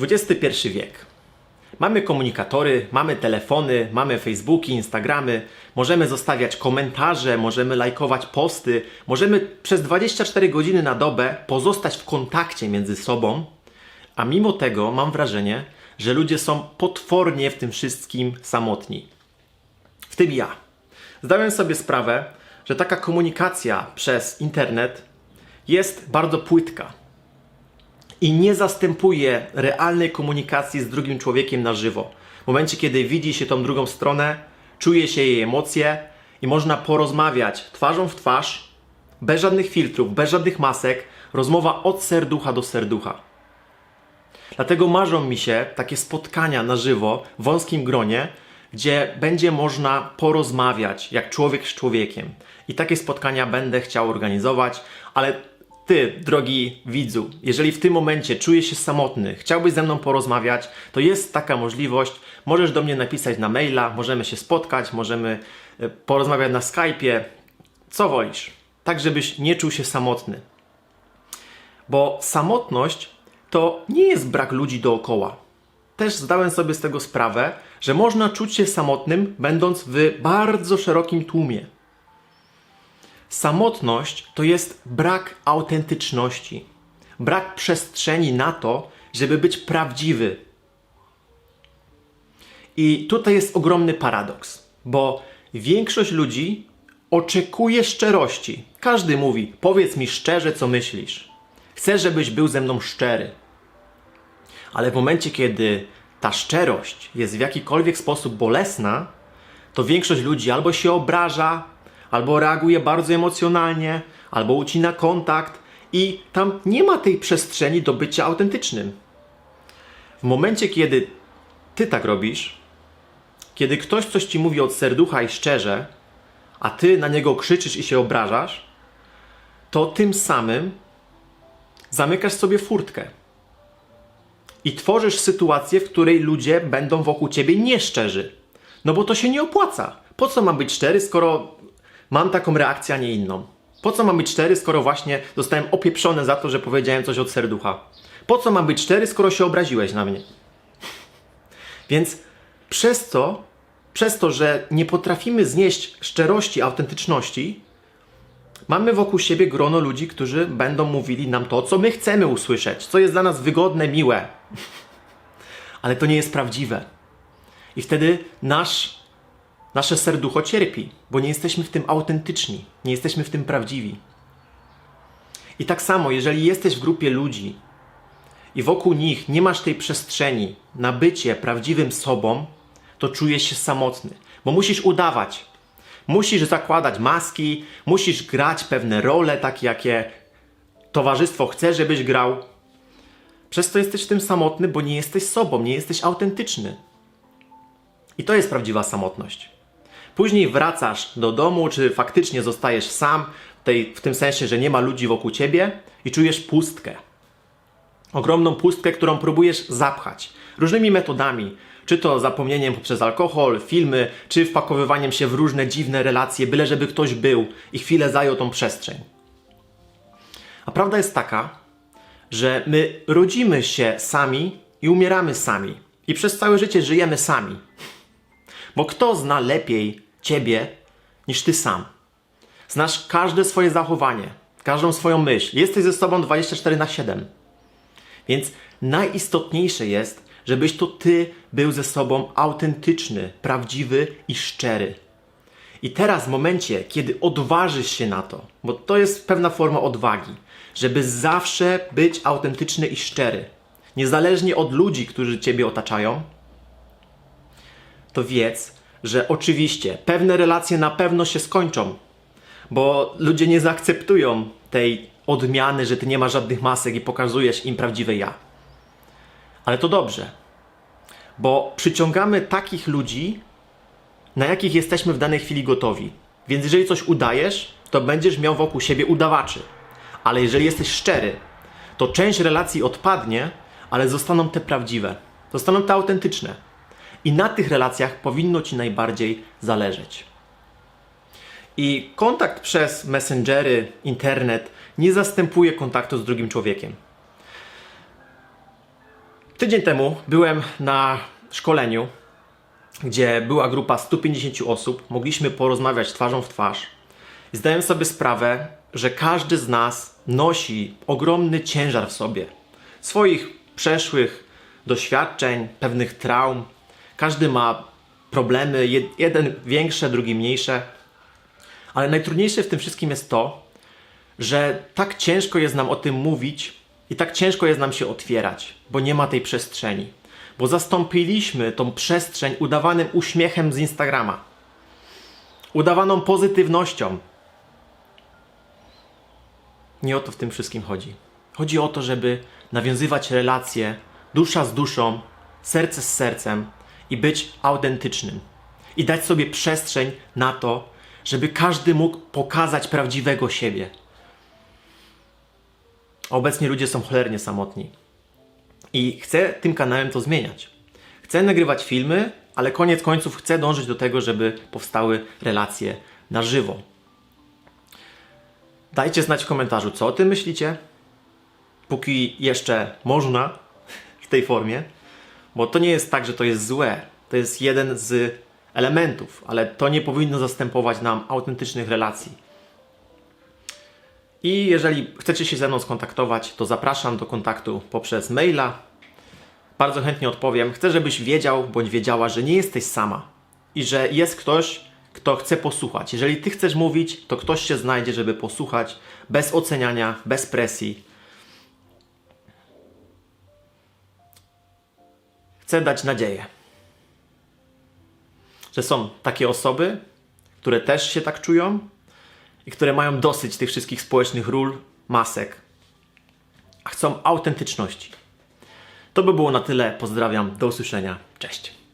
XXI wiek. Mamy komunikatory, mamy telefony, mamy Facebooki, Instagramy, możemy zostawiać komentarze, możemy lajkować posty, możemy przez 24 godziny na dobę pozostać w kontakcie między sobą, a mimo tego mam wrażenie, że ludzie są potwornie w tym wszystkim samotni. W tym ja. Zdałem sobie sprawę, że taka komunikacja przez internet jest bardzo płytka i nie zastępuje realnej komunikacji z drugim człowiekiem na żywo. W momencie, kiedy widzi się tą drugą stronę, czuje się jej emocje i można porozmawiać twarzą w twarz, bez żadnych filtrów, bez żadnych masek, rozmowa od serducha do serducha. Dlatego marzą mi się takie spotkania na żywo w wąskim gronie, gdzie będzie można porozmawiać jak człowiek z człowiekiem. I takie spotkania będę chciał organizować, ale ty, drogi widzu, jeżeli w tym momencie czujesz się samotny, chciałbyś ze mną porozmawiać, to jest taka możliwość. Możesz do mnie napisać na maila, możemy się spotkać, możemy e, porozmawiać na Skype'ie, co wolisz, tak żebyś nie czuł się samotny. Bo samotność to nie jest brak ludzi dookoła. Też zdałem sobie z tego sprawę, że można czuć się samotnym, będąc w bardzo szerokim tłumie. Samotność to jest brak autentyczności, brak przestrzeni na to, żeby być prawdziwy. I tutaj jest ogromny paradoks, bo większość ludzi oczekuje szczerości. Każdy mówi: Powiedz mi szczerze, co myślisz. Chcę, żebyś był ze mną szczery. Ale w momencie, kiedy ta szczerość jest w jakikolwiek sposób bolesna, to większość ludzi albo się obraża, albo reaguje bardzo emocjonalnie, albo ucina kontakt i tam nie ma tej przestrzeni do bycia autentycznym. W momencie, kiedy ty tak robisz, kiedy ktoś coś ci mówi od serducha i szczerze, a ty na niego krzyczysz i się obrażasz, to tym samym zamykasz sobie furtkę. I tworzysz sytuację, w której ludzie będą wokół ciebie nieszczerzy. No bo to się nie opłaca. Po co mam być szczery, skoro mam taką reakcję, a nie inną? Po co mam być szczery, skoro właśnie zostałem opieprzony za to, że powiedziałem coś od serducha? Po co mam być szczery, skoro się obraziłeś na mnie? Więc przez to, przez to, że nie potrafimy znieść szczerości, autentyczności, mamy wokół siebie grono ludzi, którzy będą mówili nam to, co my chcemy usłyszeć, co jest dla nas wygodne, miłe. Ale to nie jest prawdziwe. I wtedy nasz, nasze serducho cierpi, bo nie jesteśmy w tym autentyczni, nie jesteśmy w tym prawdziwi. I tak samo, jeżeli jesteś w grupie ludzi i wokół nich nie masz tej przestrzeni na bycie prawdziwym sobą, to czujesz się samotny, bo musisz udawać. Musisz zakładać maski, musisz grać pewne role, takie jakie towarzystwo chce, żebyś grał. Przez to jesteś w tym samotny, bo nie jesteś sobą, nie jesteś autentyczny. I to jest prawdziwa samotność. Później wracasz do domu, czy faktycznie zostajesz sam, tej, w tym sensie, że nie ma ludzi wokół ciebie i czujesz pustkę. Ogromną pustkę, którą próbujesz zapchać różnymi metodami. Czy to zapomnieniem poprzez alkohol, filmy, czy wpakowywaniem się w różne dziwne relacje, byle żeby ktoś był i chwilę zajął tą przestrzeń. A prawda jest taka, że my rodzimy się sami i umieramy sami. I przez całe życie żyjemy sami. Bo kto zna lepiej ciebie niż ty sam? Znasz każde swoje zachowanie, każdą swoją myśl. Jesteś ze sobą 24 na 7. Więc najistotniejsze jest, żebyś to ty był ze sobą autentyczny, prawdziwy i szczery. I teraz, w momencie, kiedy odważysz się na to, bo to jest pewna forma odwagi, żeby zawsze być autentyczny i szczery, niezależnie od ludzi, którzy ciebie otaczają, to wiedz, że oczywiście pewne relacje na pewno się skończą, bo ludzie nie zaakceptują tej odmiany, że ty nie masz żadnych masek i pokazujesz im prawdziwe ja. Ale to dobrze, bo przyciągamy takich ludzi, na jakich jesteśmy w danej chwili gotowi. Więc jeżeli coś udajesz, to będziesz miał wokół siebie udawaczy. Ale jeżeli jesteś szczery, to część relacji odpadnie, ale zostaną te prawdziwe, zostaną te autentyczne. I na tych relacjach powinno ci najbardziej zależeć. I kontakt przez messengery, internet nie zastępuje kontaktu z drugim człowiekiem. Tydzień temu byłem na szkoleniu, gdzie była grupa 150 osób. Mogliśmy porozmawiać twarzą w twarz. I zdałem sobie sprawę, że każdy z nas nosi ogromny ciężar w sobie. Swoich przeszłych doświadczeń, pewnych traum. Każdy ma problemy, jed- jeden większe, drugi mniejsze. Ale najtrudniejsze w tym wszystkim jest to, że tak ciężko jest nam o tym mówić i tak ciężko jest nam się otwierać, bo nie ma tej przestrzeni. Bo zastąpiliśmy tą przestrzeń udawanym uśmiechem z Instagrama, udawaną pozytywnością. Nie o to w tym wszystkim chodzi. Chodzi o to, żeby nawiązywać relacje dusza z duszą, serce z sercem i być autentycznym. I dać sobie przestrzeń na to, żeby każdy mógł pokazać prawdziwego siebie. Obecnie ludzie są cholernie samotni. I chcę tym kanałem to zmieniać. Chcę nagrywać filmy, ale koniec końców chcę dążyć do tego, żeby powstały relacje na żywo. Dajcie znać w komentarzu, co o tym myślicie. Póki jeszcze można w tej formie, bo to nie jest tak, że to jest złe. To jest jeden z elementów, ale to nie powinno zastępować nam autentycznych relacji. I jeżeli chcecie się ze mną skontaktować, to zapraszam do kontaktu poprzez maila. Bardzo chętnie odpowiem. Chcę, żebyś wiedział bądź wiedziała, że nie jesteś sama i że jest ktoś, kto chce posłuchać. Jeżeli ty chcesz mówić, to ktoś się znajdzie, żeby posłuchać bez oceniania, bez presji. Chcę dać nadzieję, że są takie osoby, które też się tak czują i które mają dosyć tych wszystkich społecznych ról, masek, a chcą autentyczności. To by było na tyle. Pozdrawiam. Do usłyszenia. Cześć.